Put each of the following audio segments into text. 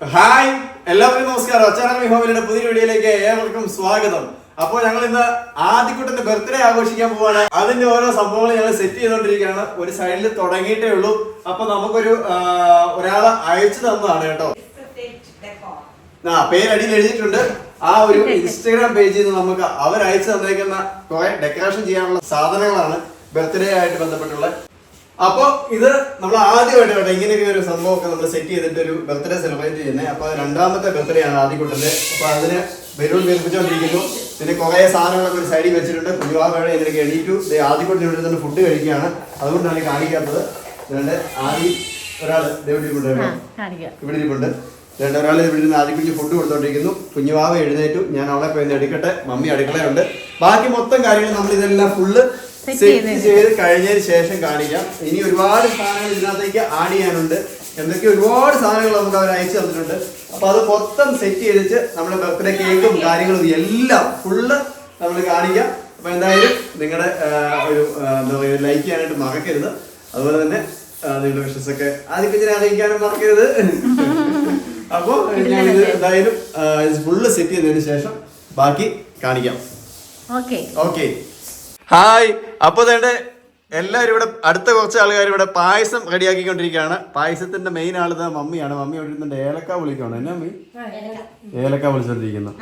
Hi എല്ലാവർക്കും നമസ്കാരം. അച്ചാറമി ഹോമിലിയുടെ പുതിയ വീഡിയോയിലേക്ക് ഏവർക്കും സ്വാഗതം. അപ്പോൾ ഞങ്ങൾ ഇന്ന് ആദ്യക്കുട്ടന്റെ ബർത്ത്ഡേ ആഘോഷിക്കാൻ പോവാണ്. അതിന്റെ ഓരോ സംഭവങ്ങൾ ഞങ്ങൾ സെറ്റ് ചെയ്തുകൊണ്ടിരിക്കുകയാണ്. ഒരു സൈഡിൽ തുടങ്ങിയിട്ടേ ഉള്ളൂ. അപ്പൊ നമുക്കൊരു ഒരാളെ അയച്ചു തന്നതാണ് കേട്ടോ. ആ പേരടിയിൽ എഴുതിയിട്ടുണ്ട്. ആ ഒരു ഇൻസ്റ്റാഗ്രാം പേജിൽ നിന്ന് നമുക്ക് അവർ അയച്ചു തന്നേക്കുന്ന കുറെ ഡെക്കറേഷൻ ചെയ്യാനുള്ള സാധനങ്ങളാണ് ബർത്ത്ഡേ ആയിട്ട് ബന്ധപ്പെട്ടുള്ള അപ്പൊ ഇത് നമ്മൾ ആദ്യമായിട്ട് കേട്ടോ ഇങ്ങനെയൊക്കെ ഒരു സംഭവമൊക്കെ നമ്മൾ സെറ്റ് ചെയ്തിട്ട് ഒരു ബർത്ത്ഡേ സെലിബ്രേറ്റ് ചെയ്യുന്നത് അപ്പൊ രണ്ടാമത്തെ ബർത്ത്ഡേ ആണ് ആദ്യക്കുട്ടന്റെ അപ്പൊ അതിന് ബലൂൺ വീർപ്പിച്ചുകൊണ്ടിരിക്കുന്നു പിന്നെ കുറെ സാധനങ്ങളൊക്കെ ഒരു സൈഡിൽ വെച്ചിട്ടുണ്ട്. കുഞ്ഞുവാവേടെ ഇതിലേക്ക് എണീറ്റു. ആദ്യക്കുട്ടൻ തന്നെ ഫുഡ് കഴിക്കുകയാണ്. അതുകൊണ്ടാണ് കാണിക്കാത്തത്. രണ്ട് ആദ്യം ഒരാൾ ഇവിടെ ഇവിടെ ഇരിപ്പുണ്ട്. രണ്ട് ഒരാൾ ഇവിടെ നിന്ന് ആദ്യം കുഞ്ഞ് ഫുഡ് കൊടുത്തോണ്ടിരിക്കുന്നു കുഞ്ഞുവാവ എഴുന്നേറ്റു. ഞാൻ അവളെ പോയി എടുക്കട്ടെ. മമ്മി അടുക്കളയുണ്ട് ബാക്കി മൊത്തം കാര്യങ്ങൾ നമ്മൾ ഇതെല്ലാം ഫുള്ള് സെറ്റ് ചെയ്ത് കഴിഞ്ഞതിന് ശേഷം കാണിക്കാം. ഇനി ഒരുപാട് സാധനങ്ങൾ ഇതിനകത്തേക്ക് ആഡ് ചെയ്യാനുണ്ട്. എന്തൊക്കെ ഒരുപാട് സാധനങ്ങൾ നമുക്ക് അവർ അയച്ചു തന്നിട്ടുണ്ട്. അപ്പൊ അത് മൊത്തം സെറ്റ് ചെയ്തിട്ട് നമ്മുടെ ബർത്ത്ഡേ കേക്കും കാര്യങ്ങളും എല്ലാം ഫുള്ള് നമ്മൾ കാണിക്കാം. അപ്പൊ എന്തായാലും നിങ്ങളുടെ ഒരു എന്താ പറയുക ലൈക്ക് ചെയ്യാനായിട്ട് മറക്കരുത്. അതുപോലെ തന്നെ നിങ്ങളുടെ വിഷസ് ഒക്കെ ആദ്യം ഞാൻ അറിയിക്കാനും മറക്കരുത്. അപ്പൊ ഞാനിത് ഇത് എന്തായാലും ഫുള്ള് സെറ്റ് ചെയ്തതിന് ശേഷം ബാക്കി കാണിക്കാം. Okay okay hi. അപ്പൊ വേണ്ട എല്ലാവരും ഇവിടെ അടുത്ത കുറച്ച് ആൾക്കാർ ഇവിടെ പായസം റെഡിയാക്കിക്കൊണ്ടിരിക്കുകയാണ്. പായസത്തിന്റെ മെയിൻ ആൾ ഇതാ മമ്മിയാണ്. മമ്മി ഒഴിക്കുന്നുണ്ട് ഇരുന്നുണ്ട് ഏലക്ക വിളിക്കണം എന്നാ മമ്മി? ഏലക്ക വിളിച്ചോണ്ടിരിക്കുന്നു.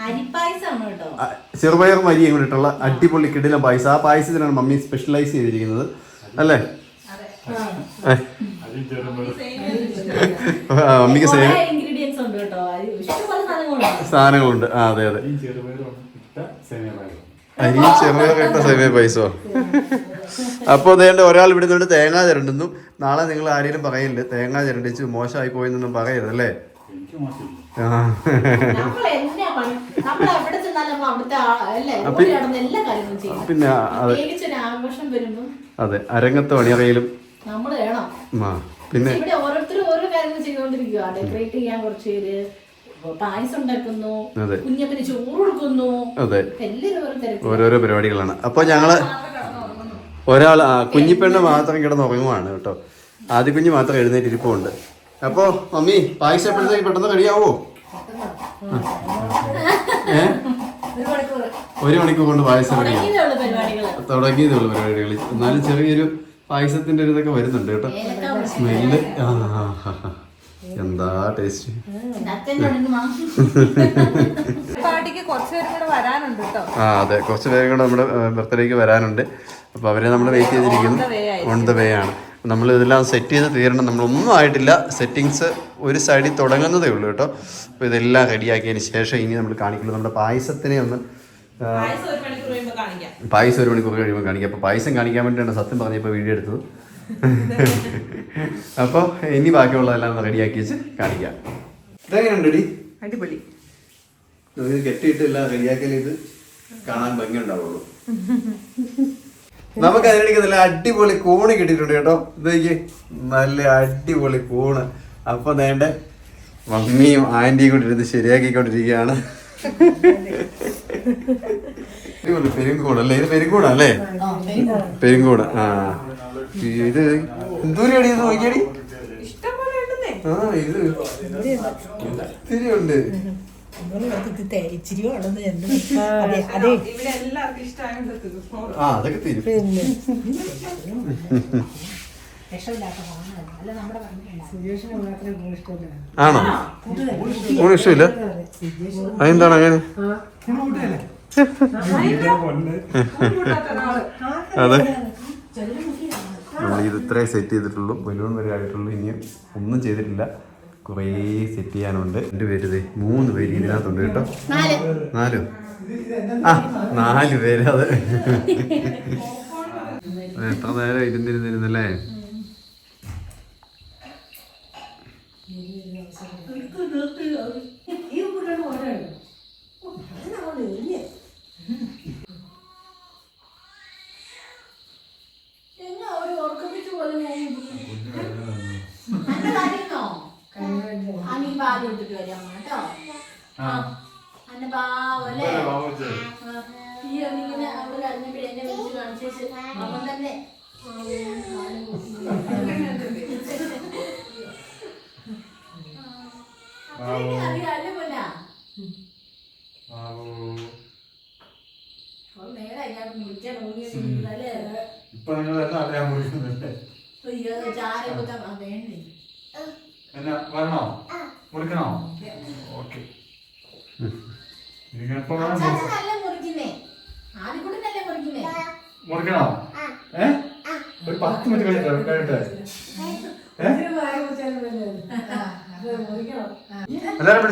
ചെറുപയർ മരിയും കൂടിയിട്ടുള്ള അടിപൊളി കിടിലം പായസം. ആ പായസത്തിനാണ് മമ്മി സ്പെഷ്യലൈസ് ചെയ്തിരിക്കുന്നത്. അല്ലേ? മമ്മിക്ക് സാധനങ്ങളുണ്ട്. സാധനങ്ങളുണ്ട്. ആ അതെ അതെ. അരി ചെറുപയർ ഇട്ട സേമിയ പായസോ അപ്പോൾ അതേണ്ട ഒരാൾ ഇവിടെ നിന്നുകൊണ്ട് തേങ്ങ ചിരണ്ടുന്നു. നാളെ നിങ്ങൾ ആരെങ്കിലും പറയില്ല തേങ്ങ ചിരണ്ടിച്ച് മോശമായി പോയെന്നൊന്നും പറയരുത് അല്ലേ? പിന്നെ അതെ അരങ്ങത്തെ പണിയറയിലും. നമ്മൾ വേണം. ആ പിന്നെ ഓരോരുത്തരും ഓരോ കാര്യങ്ങൾ ചെയ്തുകൊണ്ടിരിക്കുക ഡെക്കറേറ്റ് ചെയ്യാൻ കുറച്ച് പേര് പായസം ഉണ്ടാക്കുന്നു അതെ. കുഞ്ഞപ്പന് ചോറ് കൊടുക്കുന്നു. ഓരോ ഓരോരോ പരിപാടികളാണ്. അപ്പൊ ഞങ്ങൾ ഒരാൾ കുഞ്ഞിപ്പെണ്ണ് മാത്രം കിടന്ന് ഉറങ്ങുവാണ് കേട്ടോ. ആദ്യ കുഞ്ഞ് മാത്രം എഴുന്നേറ്റ് ഇരിപ്പുണ്ട് അപ്പോ മമ്മി പായസം എപ്പോഴത്തേക്ക് പെട്ടെന്ന് കഴിയാവോ ഏ? ഒരു മണിക്കൂർ കൊണ്ട് പായസം കഴിയാം തുടങ്ങിയതേ ഉള്ളൂ പരിപാടികൾ എന്നാലും ചെറിയൊരു പായസത്തിന്റെ ഒരു ഇതൊക്കെ വരുന്നുണ്ട് കേട്ടോ. സ്മെല്ല്. ആ. എന്താ ടേസ്റ്റ് അച്ഛനോട് മാ പാർട്ടിക്ക് കുറച്ച് പേരും കൂടെ വരാനുണ്ട് ആ അതെ. കുറച്ച് പേര് കൂടെ നമ്മുടെ ബർത്ത്ഡേക്ക് വരാനുണ്ട്. അപ്പോൾ അവരെ നമ്മൾ വെയിറ്റ് ചെയ്തിരിക്കുന്നു. ഓൺ ദ വേ ആണ്. നമ്മൾ ഇതെല്ലാം സെറ്റ് ചെയ്ത് തീരണം. നമ്മളൊന്നും ആയിട്ടില്ല. സെറ്റിങ്സ് ഒരു സൈഡിൽ തുടങ്ങുന്നതേ ഉള്ളൂ കേട്ടോ അപ്പോൾ ഇതെല്ലാം റെഡിയാക്കിയതിന് ശേഷം ഇനി നമ്മൾ കാണിക്കുള്ളൂ. നമ്മുടെ പായസത്തിനെ ഒന്ന് പായസം ഒരു മണിക്കൂർ കഴിയുമ്പോൾ കാണിക്കാം. അപ്പോൾ പായസം കാണിക്കാൻ വേണ്ടിയാണ് സത്യം പറഞ്ഞപ്പോൾ വീഡിയോ എടുത്തത്. അപ്പോൾ ഇനി ബാക്കിയുള്ളതെല്ലാം ഒന്ന് റെഡിയാക്കി വെച്ച് കാണിക്കാം. ഇതെങ്ങനെയുണ്ടടി? അടിപൊളി. ഇത് കെട്ടിയിട്ടില്ല ഇത് കാണാൻ ഭംഗി ഉണ്ടാവുള്ളൂ നമുക്ക് അതിനിടയ്ക്ക് നല്ല അടിപൊളി കൂണ് കിട്ടിയിട്ടുണ്ട് കേട്ടോ. ഇതേക്ക് നല്ല അടിപൊളി കൂണ്. അപ്പൊ നേണ്ട മമ്മിയും ആന്റിയും കൂടി ഇരുന്ന് ശരിയാക്കിക്കൊണ്ടിരിക്കുകയാണ്. അടിപൊളി അല്ലേ? ഇത് പെരുങ്കൂണല്ലേ പെരുങ്കൂട് ആ. ഇത് എന്തോരടി ഇത് നോക്കിയടി? ആ ഇത് ഒത്തിരി ഉണ്ട്. ആ അതൊക്കെ തീരും. ആണോ? ഊണ് ഇഷ്ടമില്ല? അതെന്താണ് അങ്ങനെ? അതെ. നമ്മൾ ഇത് ഇത്രേ സെറ്റ് ചെയ്തിട്ടുള്ളൂ. ബലൂൺ വരെ ആയിട്ടുള്ളൂ. ഇനിയും ഒന്നും ചെയ്തിട്ടില്ല. കുറേ സെറ്റ് ചെയ്യാനുണ്ട്. രണ്ട് പേര് മൂന്ന് പേര് ഇതിനകത്തുണ്ട് കേട്ടോ. നാലോ. ആ നാല് പേര് അത്. എത്ര നേരം ഇരുന്നിരുന്നിരുന്നല്ലേ? എന്നാ ഒരു ഉറക്കപ്പിച്ച് പോലെ അന്റെ കാര്യന്നോ ആ നീ പാൽ കൊടുത്തിട്ട് വരാം കേട്ടോ. അന്നെ പാവല്ലേ? ഈ ഇങ്ങനെ അവൾ കരഞ്ഞപ്പോഴേ എന്നെ വിളിച്ച് കാണിച്ചു അവൻ തന്നെ.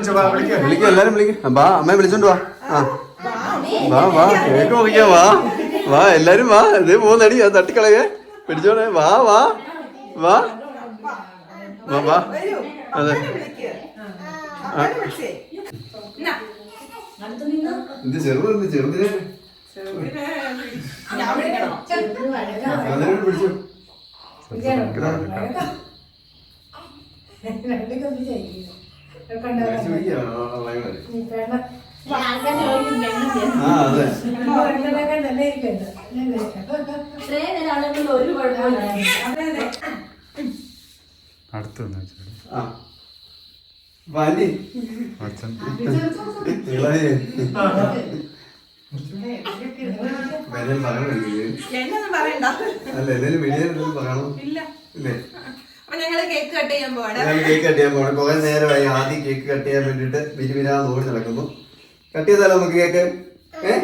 വിളിച്ചോ വാ വിളിക്കാം. വിളിക്കും എല്ലാരും വിളിക്കും. വാ അമ്മയെ വിളിച്ചോണ്ട് വാ. ആ. വാ വാ. കേക്ക് മുറിക്കാം വാ. വാ എല്ലാരും വാ. ഇത് മൂന്നടി അത് തട്ടിക്കളയേ. പിടിച്ചോണേ വാ വാ. വാ. വാ വാ. അതെ. ഇത് ചെറുത് ചെറുതിനെ ചെറുതിനെ. ഞാൻ വിളിക്കണോ ചെറുത് വഴക്കാം അതിനെ പിടിച്ചു ആൾക്കാർ ചോദിക്കും പെണ്ണും ആ അതെ. ഇത്രയും നേരം അവിടെ കൊണ്ട് ഒരു കുഴപ്പമില്ല. അടുത്ത് ആ. വാലി. ഇളയെ. പറയണില്ലേ എന്നൊന്നും പറയണ്ട. അല്ല എന്തെങ്കിലും വെളിയിൽ പറയണം. ഇല്ല? ഞങ്ങൾ കേക്ക് കട്ട് ചെയ്യാൻ പോവാണ്. കേക്ക് കട്ട് ചെയ്യാൻ പോകണം കുറെ നേരമായി ആദ്യം കേക്ക് കട്ട് ചെയ്യാൻ വേണ്ടിട്ട് ബിരിബിരാന്ന് ഓടി നടക്കുന്നു. കട്ട് ചെയ്താലോ നമുക്ക് കേക്ക് ഏ?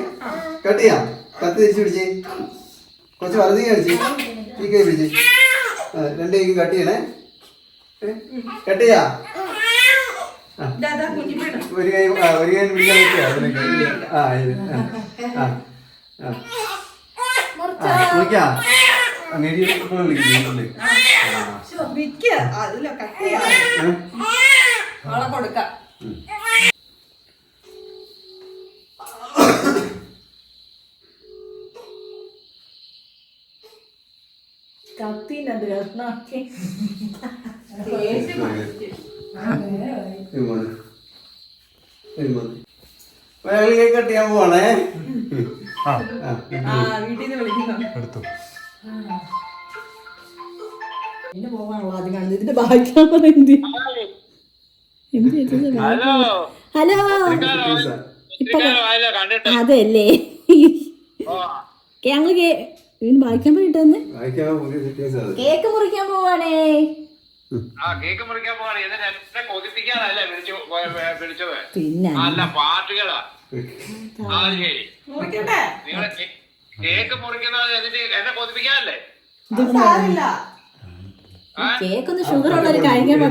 കട്ട് ചെയ്യാം. കത്ത് തിരിച്ചു പിടിച്ച്. കുറച്ച് വലതി കഴിച്ച് ഈ കൈ പിടിച്ച്. രണ്ട് കൈക്കും കട്ട് ചെയ്യണേ. കട്ട് ചെയ്യാ? ദാദാ കുഞ്ഞിപ്പേട. ഒരു കൈ ഒരു കൈ പിടിക്കാൻ പറ്റിയ അതിനൊക്കെ ആ ഇത്. ആ. ആ. ആ. കട്ടിയാ. കത്തിനത് രത്നാക്കി. ഞങ്ങൾ കേക്ക് പോവാണേ. ആ വീട്ടിൽ നിന്ന് വിളിക്കുന്നു. എടുത്തു. പിന്നെ പോകാനുള്ള ആദ്യം കാണുന്നത്. ഇതിന്റെ ബാക്കിയാണ് എന്ത്? ഹലോ. ഹലോ. ഇപ്പൊ അതല്ലേ. ഞങ്ങൾ ഇതിന് വായിക്കാൻ അത് കേക്ക് മുറിക്കാൻ പോവാണേ. പിന്നെ കേക്ക് മുറിക്കുന്നത് എന്നിട്ട് എന്നെ കൊതിപ്പിക്കാനല്ലേ? കേക്ക് ഒന്ന് ഷുഗർ ഉള്ള ഒരു ചിക്കൻ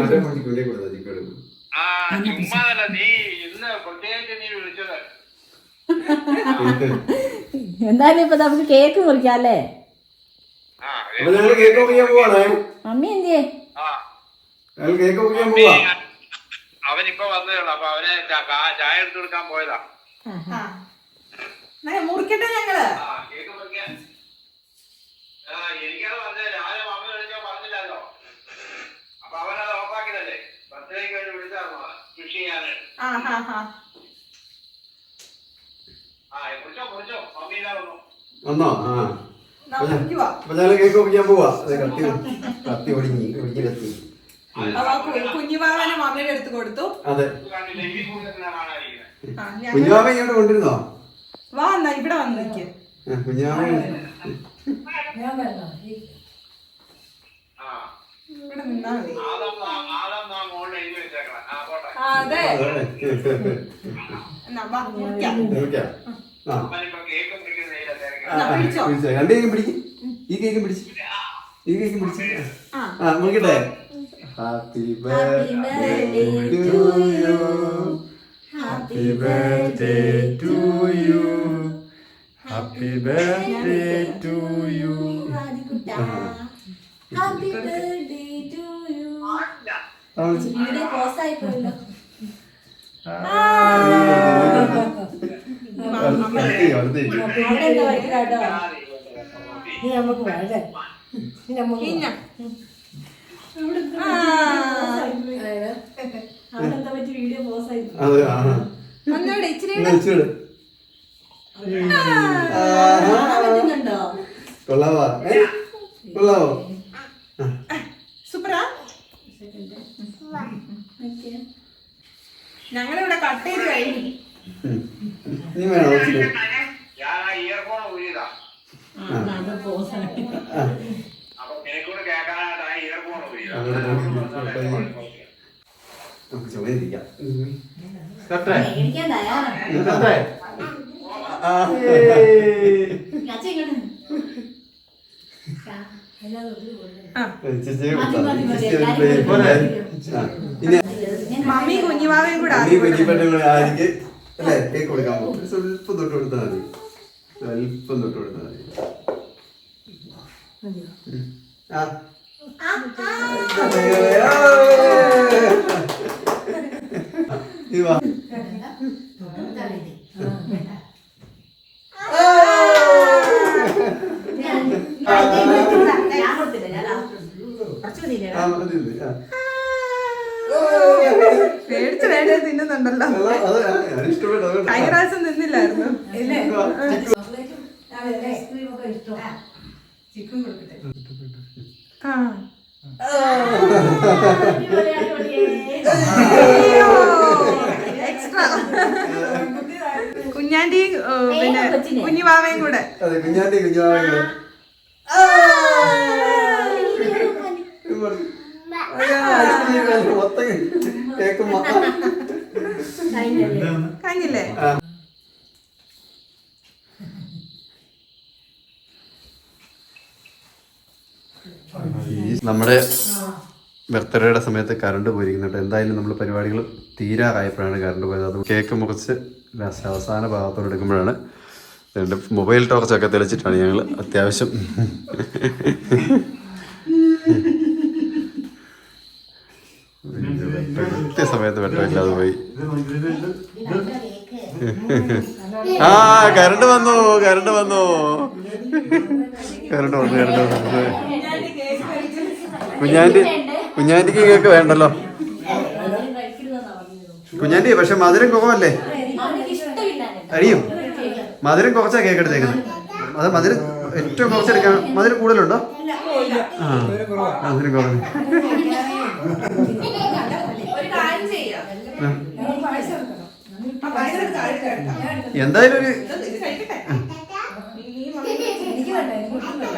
ആ ചുമ്മാതല്ല നീ ഇന്ന് പ്രത്യേകിച്ച് നീ വിളിച്ചത്. എന്തായാലും ഇപ്പൊ നമുക്ക് കേക്ക് മുറിക്കാം അല്ലേ മമ്മി എന്തിയേ? അവനിപ്പോ വന്നേ ഉള്ളു അപ്പൊ അവനെ ചായ എടുത്തു കൊടുക്കാൻ പോയതാ. മുറിക്കട്ടെ ഞങ്ങൾ? വന്നു. വന്നോ? ആ. കേക്ക് ഒപ്പിക്കാൻ പോവാ. അതെ കത്തി കത്തി ഒടിഞ്ഞി ഒടിഞ്ഞ് കത്തി. അപ്പൊ കുഞ്ഞുപാവനെ മമ്മിയുടെ അടുത്ത് കൊടുത്തു. അതെ. കുഞ്ഞുമാമ ഇങ്ങോട്ട് കൊണ്ടിരുന്നോ വാ എന്നാ ഇവിടെ വന്ന് നിൽക്ക് ഇവിടെ നിന്നാ മതി. അതെ. എന്നാ വാ മുറിക്കാം. രണ്ട് കേക്കും പിടിക്ക്. ഈ കേക്കും പിടിച്ച്. ഈ കേക്കും പിടിച്ച്. ആ. നോക്കട്ടെ happy birthday to you happy birthday to you happy birthday to you. Happy birthday to you. ഇവിടെ പോയല്ലോ വയ്ക്കുക കേട്ടോ ഇനി നമുക്ക് വളരെ അതെ ഇച്ചിരി. കൊള്ളാവാ? കൊള്ളാവോ? സൂപ്പറാ? ഞങ്ങളിവിടെ കട്ട് ചെയ്ത് കഴിഞ്ഞു. നീ വേണോ നമുക്ക് ചുമയിരിക്കാം മമ്മി കുഞ്ഞുമാവയും കൂടെ അല്ലേ കേക്ക് കൊടുക്കാൻ പോകും സ്വല്പം തൊട്ട് കൊടുത്താൽ മതി. സ്വല്പം തൊട്ട് കൊടുത്താൽ മതി. ആ. കുഞ്ഞാന്റിയും ഏ, പിന്നെ കൊച്ചിനെ. കൂടെ. അതെ കുഞ്ഞാണ്ടി കേക്ക് മൊത്തം കഴിഞ്ഞില്ലേ? നമ്മുടെ ബർത്ത്ഡേയുടെ സമയത്ത് കറണ്ട് പോയിരിക്കുന്നുണ്ട്. എന്തായാലും നമ്മൾ പരിപാടികൾ തീരാറായപ്പോഴാണ് കറണ്ട് പോയത്. അത് കേക്ക് മുറിച്ച് ലാസ്റ്റ് അവസാന ഭാഗത്തോട് എടുക്കുമ്പോഴാണ് എന്റെ മൊബൈൽ ടോർച്ചൊക്കെ തെളിച്ചിട്ടാണ് ഞങ്ങൾ അത്യാവശ്യം. കൃത്യസമയത്ത് വെട്ടമില്ലാതെ പോയി. ആ കരണ്ട് വന്നു കരണ്ട് വന്നു. കരണ്ട് വന്നു കരണ്ട് വന്നു. കുഞ്ഞാന്റെ കുഞ്ഞാന്റെ കേക്ക് വേണ്ടല്ലോ. കുഞ്ഞാന്റെ പക്ഷെ മധുരം കുറവല്ലേ? അരിയും. മധുരം കുറച്ചാ കേക്ക് എടുത്തേക്കുന്നത്. അത് മധുരം ഏറ്റവും കുറച്ചെടുക്കാൻ മധുരം കൂടുതലുണ്ടോ? ആ മധുരം കുറഞ്ഞു. എന്തായാലും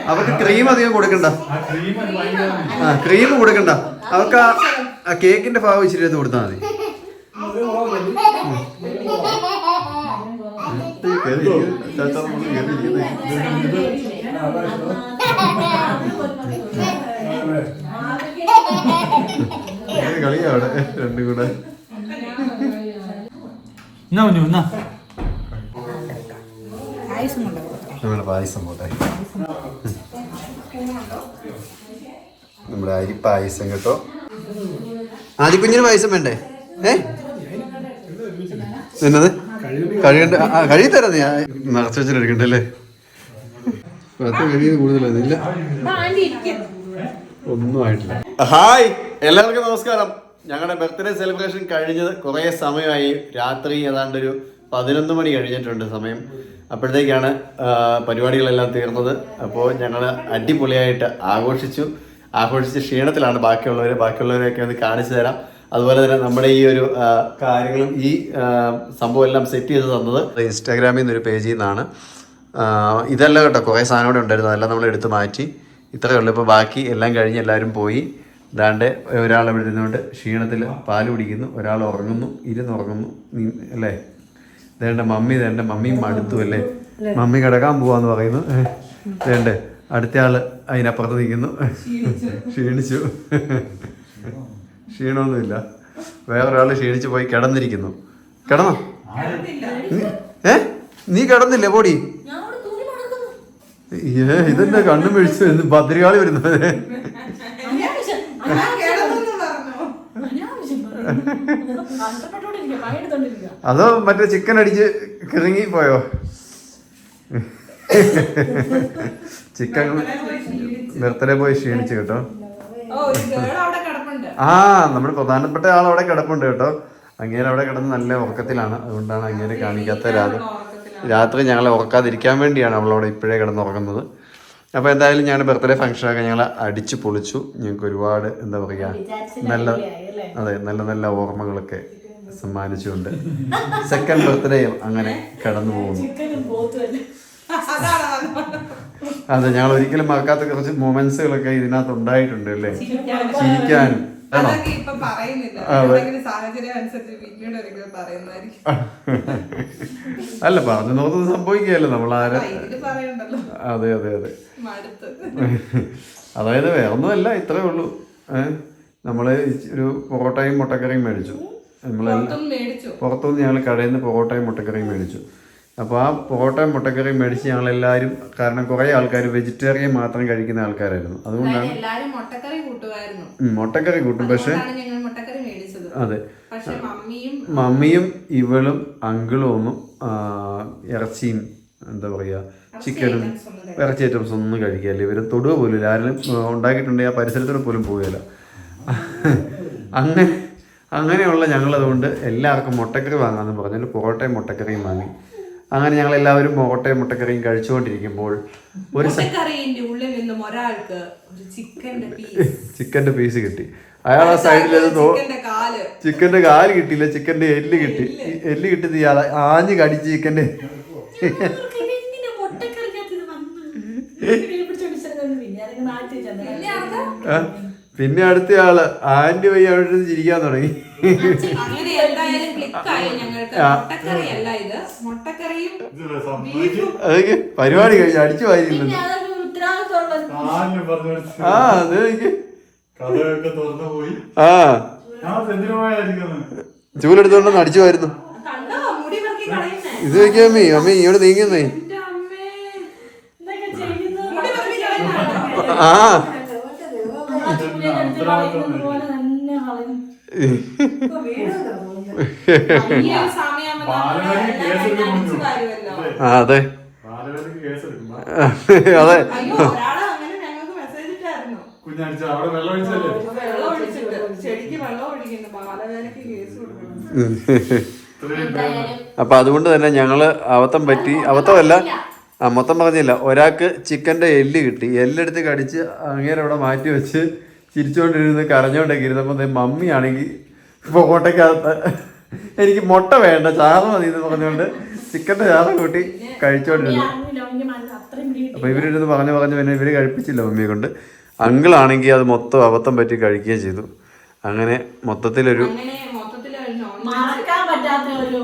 അവർക്ക് ക്രീം അധികം കൊടുക്കണ്ട. ക്രീം കൊടുക്കണ്ട. അവർക്ക് ആ- കേക്കിന്റെ ഭാഗം ഇച്ചിരി കൊടുത്താൽ മതി ഈ കേറി ഇരിക്കുന്നു. ചാച്ചാ നമ്മൾ കേറി ഇരിക്കുന്നു. ഭയങ്കര കളിയാ അവിടെ? രണ്ടും കൂടെ. എന്നാ കുഞ്ഞു എന്നാ? നമ്മുടെ പായസം പോട്ടെ. നമ്മുടെ അരി പായസം കേട്ടോ. ആദ്യക്കുഞ്ഞിന് പായസം വേണ്ടേ? ഏ? എന്നത്? നീ ആ, നിറച്ച് വെച്ചിട്ടെടുക്കണ്ടല്ലേ പത്ത് ഹായ് എല്ലാവർക്കും നമസ്കാരം. ഞങ്ങളുടെ ബർത്ത്ഡേ സെലിബ്രേഷൻ കഴിഞ്ഞത് കുറേ സമയമായി. രാത്രി ഏതാണ്ട് ഒരു പതിനൊന്ന് മണി കഴിഞ്ഞിട്ടുണ്ട് സമയം. അപ്പോഴത്തേക്കാണ് പരിപാടികളെല്ലാം തീർന്നത്. അപ്പോൾ ഞങ്ങൾ അടിപൊളിയായിട്ട് ആഘോഷിച്ചു. ആഘോഷിച്ച് ക്ഷീണത്തിലാണ് ബാക്കിയുള്ളവർ ബാക്കിയുള്ളവരെയൊക്കെ ഒന്ന് കാണിച്ചു തരാം. അതുപോലെ തന്നെ നമ്മുടെ ഈ ഒരു കാര്യങ്ങളും ഈ സംഭവം എല്ലാം സെറ്റ് ചെയ്ത് തന്നത് ഇൻസ്റ്റാഗ്രാമിൽ നിന്ന് ഒരു പേജിൽ നിന്നാണ്. ഇതല്ല കേട്ടോ കുറേ സാധനം കൂടെ ഉണ്ടായിരുന്നു. അതെല്ലാം നമ്മൾ എടുത്ത് മാറ്റി. ഇത്രയേ ഉള്ളൂ. ഇപ്പോൾ ബാക്കി എല്ലാം കഴിഞ്ഞ് എല്ലാവരും പോയി. ദാണ്ട് ഒരാൾ ഇവിടെ ഇരുന്നുകൊണ്ട് ക്ഷീണത്തിൽ പാൽ കുടിക്കുന്നു. ഒരാൾ ഉറങ്ങുന്നു. ഇരുന്ന് ഉറങ്ങുന്നു. നീ- അല്ലേ? ഇതേണ്ട മമ്മി ഇതേണ്ട മമ്മി മടുത്തു അല്ലേ? മമ്മി കിടക്കാൻ പോവാന്ന് പറയുന്നു. ദേണ്ടേ അടുത്ത ആൾ അതിനപ്പുറത്ത് നിൽക്കുന്നു. ക്ഷീണിച്ചു. ക്ഷീണമൊന്നുമില്ല. വേറൊരാൾ ക്ഷീണിച്ച് പോയി കിടന്നിരിക്കുന്നു. കിടന്നോ? നീ- ഏ? നീ കിടന്നില്ലേ? പോടി. ഏ ഇതെന്നെ കണ്ണും എന്ന് ഭദ്രകാളി വരുന്നത്? അതോ മറ്റേ ചിക്കൻ അടിച്ച് കിറങ്ങി പോയോ? ചിക്കൻ ബർത്ത്ഡേ പോയി ക്ഷീണിച്ചു കേട്ടോ. ആ നമ്മുടെ പ്രധാനപ്പെട്ട ആൾ അവിടെ കിടപ്പുണ്ട് കേട്ടോ. അങ്ങേര് അവിടെ കിടന്ന് നല്ല ഉറക്കത്തിലാണ്. അതുകൊണ്ടാണ് അങ്ങേര് കാണിക്കാത്ത രാത്രി രാത്രി ഞങ്ങളെ ഉറക്കാതിരിക്കാൻ വേണ്ടിയാണ് അവളവിടെ ഇപ്പോഴേ കിടന്ന് ഉറങ്ങുന്നത് അപ്പോൾ എന്തായാലും ഞങ്ങളുടെ ബർത്ത്ഡേ ഫംഗ്ഷനൊക്കെ ഞങ്ങൾ അടിച്ചു പൊളിച്ചു. ഞങ്ങൾക്ക് ഒരുപാട് എന്താ പറയുക നല്ല അതെ നല്ല നല്ല ഓർമ്മകളൊക്കെ സമ്മാനിച്ചുകൊണ്ട് സെക്കൻഡ് ബർത്ത്ഡേയും അങ്ങനെ കടന്നു പോകുന്നു. അതെ ഞങ്ങൾ ഒരിക്കലും മറക്കാത്ത കുറച്ച് മൊമെന്റ്സുകളൊക്കെ ഇതിനകത്ത് ഉണ്ടായിട്ടുണ്ട് അല്ലേ? ചിരിക്കാനും. ആണോ? അല്ല പറഞ്ഞു നോക്കുന്നത് സംഭവിക്കുകയല്ലോ നമ്മൾ ആരെ? അതെ അതെ അതെ. അതായത് വേറെ ഒന്നുമല്ല ഇത്രേ ഉള്ളൂ. ഏഹ് നമ്മൾ ഒരു പൊറോട്ടയും മുട്ടക്കറിയും മേടിച്ചു. മേടിച്ചു. പുറത്തുനിന്ന് ഞങ്ങൾ കടയിൽ നിന്ന് പൊറോട്ടയും മുട്ടക്കറിയും മേടിച്ചു. അപ്പോൾ ആ പൊറോട്ടയും മുട്ടക്കറിയും മേടിച്ച് ഞങ്ങളെല്ലാവരും കാരണം കുറേ ആൾക്കാർ വെജിറ്റേറിയൻ മാത്രം കഴിക്കുന്ന ആൾക്കാരായിരുന്നു. അതുകൊണ്ടാണ് മുട്ടക്കറി കൂട്ടും. പക്ഷേ അതെ. മമ്മിയും ഇവളും അങ്കിളും ഒന്നും ഇറച്ചിയും എന്താ പറയുക ചിക്കനും ഇറച്ചി ഐറ്റംസ് ഒന്നും കഴിക്കില്ല ഇവർ തൊടുക പോലും ഇല്ല. ആരെങ്കിലും ആ, ഉണ്ടാക്കിയിട്ടുണ്ടെങ്കിൽ ആ പരിസരത്തോടെ പോലും പോവുകയില്ല. അങ്ങനെ അങ്ങനെയുള്ള ഞങ്ങളതുകൊണ്ട് എല്ലാവർക്കും മുട്ടക്കറി വാങ്ങാമെന്ന് പറഞ്ഞാൽ പൊറോട്ടയും മുട്ടക്കറിയും വാങ്ങി. അങ്ങനെ ഞങ്ങൾ എല്ലാവരും പൊറോട്ടയും മുട്ടക്കറിയും കഴിച്ചുകൊണ്ടിരിക്കുമ്പോൾ ഒരു ഉള്ളിൽ നിന്നും ഒരാൾക്ക് ഒരു ചിക്കന്റെ പീസ് കിട്ടി. അയാൾ ആ സൈഡിൽ ചിക്കന്റെ കാൽ. കിട്ടിയില്ല ചിക്കന്റെ എല്ല് കിട്ടി. എല്ല്. കിട്ടി ഇയാൾ ആഞ്ഞ് കടിച്ച് ചിക്കന്റെ പിന്നെ അടുത്തയാൾ ആന്റി വഴി അവിടെ ചിരിക്കാൻ തുടങ്ങി. പരിപാടി കഴിഞ്ഞ അടിച്ചു ഉത്തരവാദിത്തമുള്ള ആ അത് ആ. ചൂലെടുത്തോണ്ടെന്ന് അടിച്ചു വായിരുന്നു കണ്ടോ? മുടി പെറുക്കി കളയുന്നേ. ഇത് നോക്കിയാ അമ്മേ. അമ്മേ ഇവിടെ നീങ്ങുന്നേ? ആ. അതെ. അതെ. അയ്യോ ഒരാൾ അങ്ങനെ ഞങ്ങൾക്ക് മെസ്സേജ് ഇട്ടായിരുന്നു. കുഞ്ഞടിച്ച അവിടെ വെള്ളം ഒഴിച്ചല്ലേ? വെള്ളം ഒഴിച്ചിട്ട്. ചെടിക്ക് വെള്ളം ഒഴിക്കുന്നു. ബാലവേലക്ക് കേസ് കൊടുക്കണം എന്തായാലും അപ്പൊ അതുകൊണ്ട് തന്നെ ഞങ്ങൾ അബദ്ധം പറ്റി. അബദ്ധമല്ല. മൊത്തം പറഞ്ഞില്ല. ഒരാൾക്ക് ചിക്കന്റെ എല്ല് കിട്ടി. എല്ലെടുത്ത് കടിച്ച് അങ്ങേരവിടെ മാറ്റി വെച്ച് ചിരിച്ചുകൊണ്ടിരുന്ന് കരഞ്ഞുകൊണ്ടൊക്കെ ഇരുന്നപ്പോൾ മമ്മിയാണെങ്കിൽ ഫോട്ടോക്കകത്ത് എനിക്ക് മുട്ട വേണ്ട ചാറ് മതി എന്ന് പറഞ്ഞുകൊണ്ട് ചിക്കന്റെ ചാറ് കൂട്ടി കഴിച്ചോണ്ടിരുന്നു. അറിഞ്ഞില്ല അവനിക്ക് മന- അത്രയും പിടി അപ്പൊ ഇവരിരുന്ന് പറഞ്ഞു പറഞ്ഞു പിന്നെ ഇവർ കഴിപ്പിച്ചില്ല മമ്മിയെ കൊണ്ട്. അങ്കിളാണെങ്കിൽ അത് മൊത്തം അബദ്ധം പറ്റി കഴിക്കുകയും ചെയ്തു. അങ്ങനെ മൊത്തത്തിലൊരു അങ്ങനെ മൊത്തത്തിൽ നോൺ മറക്കാൻ പറ്റാത്ത ഒരു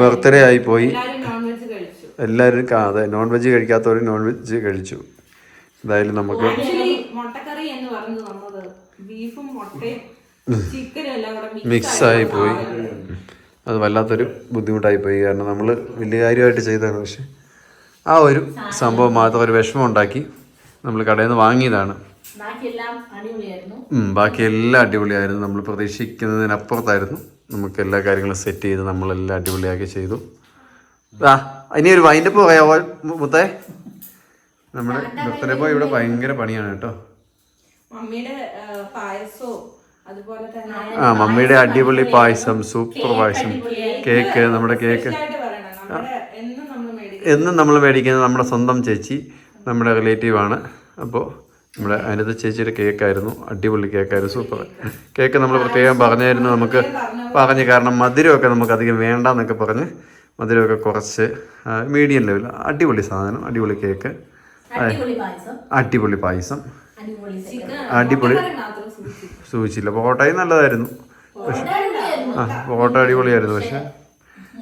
ബർത്ത്ഡേ ആയി. പോയി. എല്ലാരും നോൺ വെജ് കഴിച്ചു എല്ലാവരും അതെ നോൺ വെജ് കഴിക്കാത്തവരും നോൺ വെജ് കഴിച്ചു. എന്തായാലും നമുക്ക് മുട്ടക്കറി എന്ന് പറഞ്ഞത് ബീഫും മുട്ടയും ചിക്കനും എല്ലാം കൂടെ മിക്സ് ആയി പോയി. അത് വല്ലാത്തൊരു ബുദ്ധിമുട്ടായി പോയി. കാരണം നമ്മൾ വലിയ കാര്യമായിട്ട് ചെയ്തതാണ്. പക്ഷെ ആ ഒരു സംഭവം മാത്രം ഒരു വിഷമം ഉണ്ടാക്കി നമ്മൾ കടയിൽ നിന്ന് വാങ്ങിയതാണ്. ബാക്കിയെല്ലാം അടിപൊളിയായിരുന്നു. ഉം, ബാക്കി എല്ലാം അടിപൊളിയായിരുന്നു. നമ്മൾ പ്രതീക്ഷിക്കുന്നതിനപ്പുറത്തായിരുന്നു. നമുക്ക് എല്ലാ കാര്യങ്ങളും സെറ്റ് ചെയ്ത് നമ്മളെല്ലാം അടിപൊളിയാക്കി ചെയ്തു. ആ ഇനി ഒരു വൈൻഡപ്പ് പറയാവോ മു- മുത്തേ. നമ്മുടെ ബർത്ത്ഡേ ബോയ് ഇവിടെ ഭയങ്കര പണിയാണ് കേട്ടോ. മമ്മിയുടെ ആ, പായസവും അതുപോലെ തന്നെ ആ മമ്മിയുടെ അടിപൊളി പായസം സൂപ്പർ പായസം. കേക്ക് നമ്മുടെ കേക്ക്. ആയിട്ട് പറയണം. നമ്മുടെ എന്നും നമ്മൾ മേടിക്കും എന്നും നമ്മൾ മേടിക്കുന്നത് നമ്മുടെ സ്വന്തം ചേച്ചി നമ്മുടെ റിലേറ്റീവ് ആണ്. അപ്പോൾ നമ്മുടെ അനിത ചേച്ചിയുടെ കേക്കായിരുന്നു. അടിപൊളി കേക്കായിരുന്നു. സൂപ്പർ കേക്ക് നമ്മൾ പ്രത്യേകം പറഞ്ഞായിരുന്നു നമുക്ക് പറഞ്ഞ് കാരണം മധുരമൊക്കെ നമുക്ക് അധികം വേണ്ടെന്നൊക്കെ പറഞ്ഞ് മധുരമൊക്കെ കുറച്ച് മീഡിയം ലെവൽ അടിപൊളി സാധനം അടിപൊളി കേക്ക്. അടിപൊളി പായസം. അടിപൊളി സൂചിച്ചില്ല പൊറോട്ടയും നല്ലതായിരുന്നു. പക്ഷെ ആ പോട്ട അടിപൊളിയായിരുന്നു. പക്ഷെ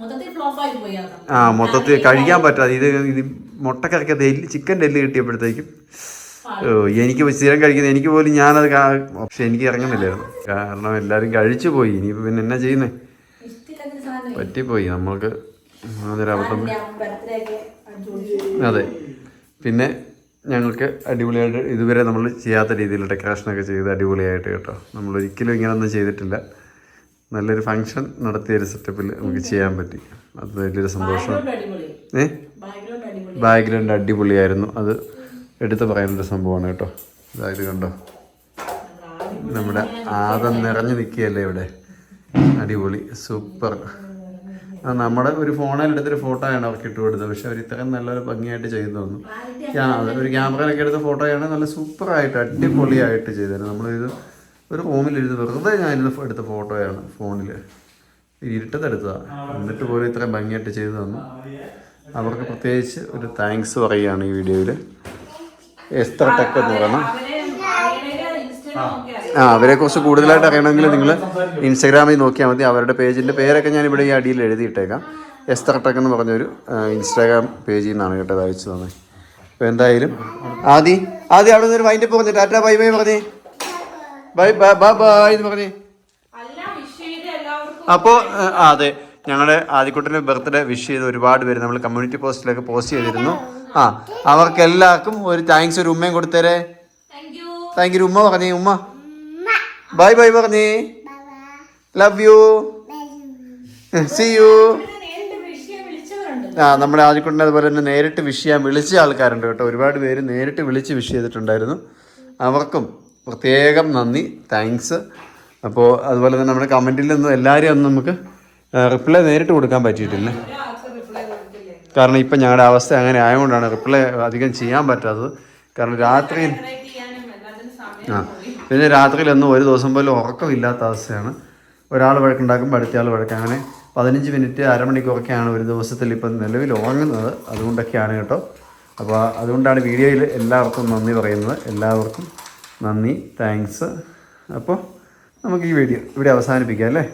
മൊത്തത്തിൽ ഫ്ലോപ്പ് ആയി പോയി ആ മൊത്തത്തിൽ കഴിക്കാൻ പറ്റാതെ ഇത് ഇത് മുട്ടക്കറിക്കകത്ത് എല്ല് ചിക്കന്റെ എല്ല് കിട്ടിയപ്പോഴത്തേക്കും ഓ, എനിക്ക് സ്ഥിരം കഴിക്കുന്നത് എനിക്ക് പോലും ഞാനത് പക്ഷെ എനിക്ക് ഇറങ്ങുന്നില്ലായിരുന്നു. കാരണം എല്ലാവരും കഴിച്ചു പോയി. ഇനിയിപ്പോൾ പിന്നെ എന്നാ ചെയ്യുന്നേ? പറ്റിപ്പോയി. നമ്മൾക്ക് അതൊരു അബദ്ധം. ബർത്ത്ഡേ ഒക്കെ അതെ. പിന്നെ ഞങ്ങൾക്ക് അടിപൊളിയായിട്ട് ഇതുവരെ നമ്മൾ ചെയ്യാത്ത രീതിയിൽ ഡെക്കറേഷനൊക്കെ ചെയ്ത് അടിപൊളിയായിട്ട് കേട്ടോ. നമ്മൾ ഒരിക്കലും ഇങ്ങനൊന്നും ചെയ്തിട്ടില്ല. നല്ലൊരു ഫങ്ഷൻ നടത്തിയ ഒരു സെറ്റപ്പിൽ നമുക്ക് ചെയ്യാൻ പറ്റി. അത് വലിയൊരു സന്തോഷം. ഏ? ബാക്ക്ഗ്രൗണ്ട് അടിപൊളി. അടിപൊളിയായിരുന്നു. അത് എടുത്ത് പറയാനൊരു സംഭവമാണ് കേട്ടോ. അതായത് കണ്ടോ? നമ്മുടെ ആദം നിറഞ്ഞു നിൽക്കുകയല്ലേ ഇവിടെ? അടിപൊളി. സൂപ്പർ. നമ്മുടെ ഒരു ഫോണിൽ എടുത്തൊരു ഫോട്ടോയാണ് അവർക്ക് ഇട്ട് കൊടുത്തത്. പക്ഷെ അവർ ഇത്രയും നല്ലൊരു ഭംഗിയായിട്ട് ചെയ്തു തന്നു. ഒരു ക്യാമറയിലൊക്കെ എടുത്ത ഫോട്ടോയാണ് നല്ല സൂപ്പറായിട്ട് അടിപൊളിയായിട്ട് ചെയ്തത് നമ്മളിത് ഒരു റൂമിലിരുന്ന് വെറുതെ ഞാനിത് എടുത്ത ഫോട്ടോയാണ് ഫോണിൽ ഇരുട്ടത്തെടുത്തതാണ് എന്നിട്ട് പോലും ഇത്രയും ഭംഗിയായിട്ട് ചെയ്തു തന്നു. അവർക്ക് പ്രത്യേകിച്ച് ഒരു താങ്ക്സ് പറയുകയാണ് ഈ വീഡിയോയിൽ എസ്ത്ര ടെക് എന്ന് പറയുന്നത് അവരെ അവരുടെ ഇൻസ്റ്റയിൽ നോക്കി അറിയാം ആ. അവരെ കുറിച്ച് കൂടുതലായിട്ട് അറിയണമെങ്കിൽ നിങ്ങൾ ഇൻസ്റ്റാഗ്രാമിൽ നോക്കിയാൽ മതി. അവരുടെ പേജിന്റെ പേരൊക്കെ ഞാൻ ഇവിടെ ഈ അടിയിൽ എഴുതിയിട്ടേക്കാം. എസ് ടെക് എന്ന് പറഞ്ഞൊരു ഇൻസ്റ്റാഗ്രാം പേജിൽ നിന്നാണ് കേട്ടത് അയച്ചു തന്നെ അപ്പോൾ എന്തായാലും ആദ്യം ആദ്യം അവിടെ നിന്ന് ഒരു വൈൻഡപ്പ് പറഞ്ഞു. ടാറ്റ ബൈ ബൈ പറഞ്ഞേ. ബൈ ബൈ ബൈ ബൈ എന്ന് പറഞ്ഞേ. അപ്പോൾ അതെ. ഞങ്ങളുടെ ആദ്യക്കുട്ടന്റെ ബർത്ത്ഡേ വിഷ് ചെയ്ത് ഒരുപാട് പേര് നമ്മൾ കമ്മ്യൂണിറ്റി പോസ്റ്റിലൊക്കെ പോസ്റ്റ് ചെയ്തിരുന്നു. ആ അവർക്കെല്ലാവർക്കും ഒരു താങ്ക്സ് ഒരു ഉമ്മയും കൊടുത്തേരെ. താങ്ക് യു ഉമ്മ പറഞ്ഞേ ഉമ്മ. ബൈ ബൈ പറഞ്ഞേ. ലവ് യു സി യു നേരിട്ട് വിഷയം വിളിച്ചവരുണ്ട് ആ നമ്മുടെ ആദ്യക്കുണ്ടെ അതുപോലെ തന്നെ നേരിട്ട് വിഷ് ചെയ്യാൻ വിളിച്ച ആൾക്കാരുണ്ട് കേട്ടോ. ഒരുപാട് പേര് നേരിട്ട് വിളിച്ച് വിഷ് ചെയ്തിട്ടുണ്ടായിരുന്നു. അവർക്കും പ്രത്യേകം നന്ദി താങ്ക്സ് അപ്പോൾ അതുപോലെ തന്നെ നമ്മുടെ കമന്റിൽ നിന്നും എല്ലാവരെയും ഒന്നും നമുക്ക് റിപ്ലൈ നേരിട്ട് കൊടുക്കാൻ പറ്റിയിട്ടില്ല. കാരണം ഇപ്പം ഞങ്ങളുടെ അവസ്ഥ അങ്ങനെ ആയതുകൊണ്ടാണ് റിപ്ലൈ അധികം ചെയ്യാൻ പറ്റാത്തത്. കാരണം രാത്രി ആ. പിന്നെ രാത്രിയിലൊന്നും ഒരു ദിവസം പോലും ഉറക്കമില്ലാത്ത അവസ്ഥയാണ്. ഒരാൾ വഴക്കുണ്ടാക്കുമ്പോൾ അടുത്തയാൾ വഴക്കും. അങ്ങനെ പതിനഞ്ച് മിനിറ്റ് അരമണിക്കൂറൊക്കെയാണ് ഒരു ദിവസത്തിൽ ഇപ്പം നിലവിൽ ഉറങ്ങുന്നത്. അതുകൊണ്ടൊക്കെയാണ് കേട്ടോ. അപ്പോൾ അതുകൊണ്ടാണ് വീഡിയോയിൽ എല്ലാവർക്കും നന്ദി പറയുന്നത്. എല്ലാവർക്കും നന്ദി. താങ്ക്സ്. അപ്പോൾ നമുക്ക് ഈ വീഡിയോ ഇവിടെ അവസാനിപ്പിക്കാം അല്ലേ?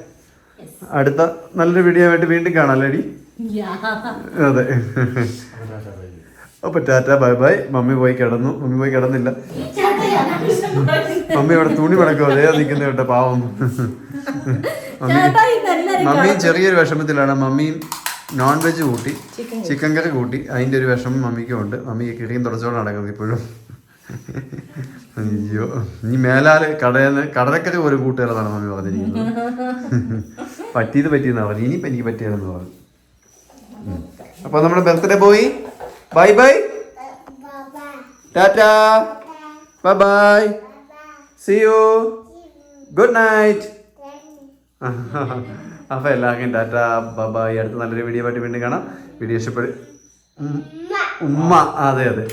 അടുത്ത നല്ലൊരു വീഡിയോ ആയിട്ട് വീണ്ടും കാണാം അല്ലേ ഡി അതെ. അപ്പോൾ ടാറ്റ ബൈ ബൈ. മമ്മി പോയി കിടന്നു. മമ്മി പോയി കിടന്നില്ല. മമ്മി അവിടെ തുണി മടക്കും അതേ നിൽക്കുന്ന കേട്ടോ പാവം. മമ്മി മമ്മിയും ചെറിയൊരു വിഷമത്തിലാണ്. മമ്മിയും നോൺ വെജ് കൂട്ടി ചിക്കൻ കറി കൂട്ടി. അതിന്റെ ഒരു വിഷമം മമ്മിക്കും ഉണ്ട് മമ്മി കിടിയും തുടച്ചോണ്ട് നടക്കുന്നത് ഇപ്പോഴും. അയ്യോ. നീ മേലാൽ കടയിൽ നിന്ന് കടലക്കറി ഒരു കൂട്ടുകാരെന്നാണ് മമ്മി പറഞ്ഞിരിക്കുന്നത്. പറ്റിയത് പറ്റിയെന്നാണ് പറഞ്ഞു ഇനിയിപ്പോൾ എനിക്ക് പറ്റിയതെന്ന് പറഞ്ഞു. അപ്പോൾ നമ്മുടെ ബർത്ത്ഡേ പോയി bye bye Tata bye bye see you good night അപ്പോൾ എല്ലാവർക്കും ടാറ്റ ബൈ അടുത്ത നല്ലൊരു വീഡിയോ ആയിട്ട് വീണ്ടും കാണാം. വീഡിയോ ഇഷ്ടപ്പെടും ഉമ്മ. അതെ അതെ.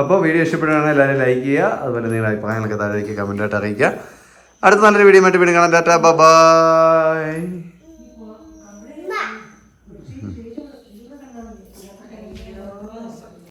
അപ്പോൾ വീഡിയോ ഇഷ്ടപ്പെടുകയാണെങ്കിൽ എല്ലാവരും ലൈക്ക് ചെയ്യുക. അതുപോലെ നിങ്ങളുടെ അഭിപ്രായങ്ങളൊക്കെ താഴേക്ക് കമന്റായിട്ട് അറിയിക്കുക. അടുത്ത നല്ലൊരു വീഡിയോ ആയിട്ട് വീണ്ടും കാണാം. ടാറ്റ ബൈ